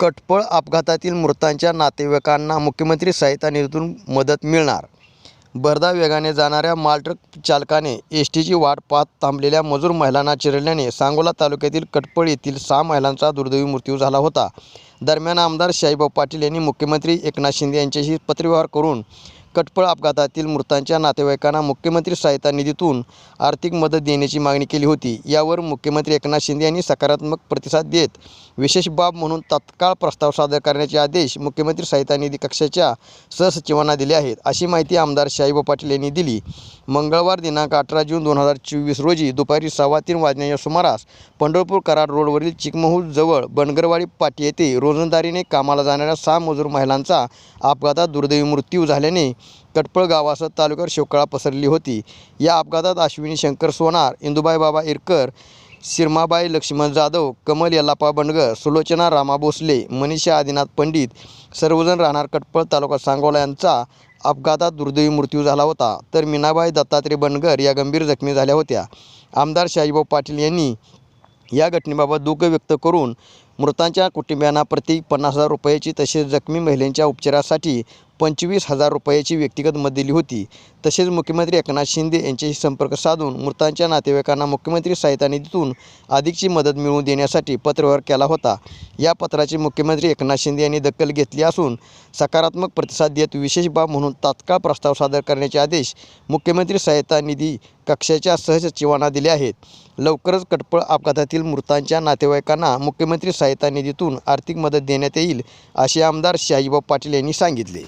कटपळ अपघातातील मृतांच्या नातेवाईकांना मुख्यमंत्री सहायता निधीतून मदत मिळणार. भरधाव वेगाने जाणाऱ्या मालट्रक चालकाने एस टीची वाट पाहत थांबलेल्या मजूर महिलांना चिरडल्याने सांगोला तालुक्यातील कटपळ येथील सहा महिलांचा दुर्दैवी मृत्यू झाला होता. दरम्यान आमदार शाहीभाऊ पाटील यांनी मुख्यमंत्री एकनाथ शिंदे यांच्याशी पत्रव्यवहार करून कटपळ अपघातातील मृतांच्या नातेवाईकांना मुख्यमंत्री सहायता निधीतून आर्थिक मदत देण्याची मागणी केली होती. यावर मुख्यमंत्री एकनाथ शिंदे यांनी सकारात्मक प्रतिसाद देत विशेष बाब म्हणून तात्काळ प्रस्ताव सादर करण्याचे आदेश मुख्यमंत्री सहायता निधी कक्षाच्या सहसचिवांना दिले आहेत. अशी माहिती आमदार शाहीबा पाटील यांनी दिली. मंगळवार दिनांक अठरा जून दोन हजार चोवीस रोजी दुपारी सव्वा तीन वाजण्याच्या सुमारास पंढरपूर कराड रोडवरील चिकमहूल जवळ बनगरवाडी पाटी येथे रोजंदारीने कामाला जाणाऱ्या सहा मजूर महिलांचा अपघातात दुर्दैवी मृत्यू झाल्याने कटपळ गावासह तालुक्यावर शोककळा पसरली होती. या अपघातात अश्विनी शंकर सोनार इंदुबाई बाबा इरकर शिरमाबाई लक्ष्मण जाधव कमल यल्लापा बंडगर सुलोचना रामा भोसले मनीषा आदिनाथ पंडित सर्वजण राहणार कटपळ तालुका सांगोला यांचा अपघातात दुर्दैवी मृत्यू झाला होता. तर मीनाबाई दत्तात्रय बनगर या गंभीर जखमी झाल्या होत्या. आमदार शाहीभाऊ पाटील यांनी या घटनेबाबत दुःख व्यक्त करून मृतांच्या कुटुंबियांना प्रति पन्नास हजार रुपयाची तसेच जखमी महिलेंच्या उपचारासाठी पंचवीस हजार रुपयाची व्यक्तिगत मदत दिली होती. तसेच मुख्यमंत्री एकनाथ शिंदे यांच्याशी संपर्क साधून मृतांच्या नातेवाईकांना मुख्यमंत्री सहायता निधीतून अधिकची मदत मिळवून देण्यासाठी पत्रव्यवहार केला होता. या पत्राची मुख्यमंत्री एकनाथ शिंदे यांनी दखल घेतली असून सकारात्मक प्रतिसाद देत विशेष बाब म्हणून तात्काळ प्रस्ताव सादर करण्याचे आदेश मुख्यमंत्री सहायता निधी कक्षाच्या सहसचिवांना दिले आहेत. लवकरच कटपळ अपघातातील मृतांच्या नातेवाईकांना मुख्यमंत्री सहायता निधीतून आर्थिक मदत देण्यात येईल असे आमदार शाहीबाब पाटील यांनी सांगितले.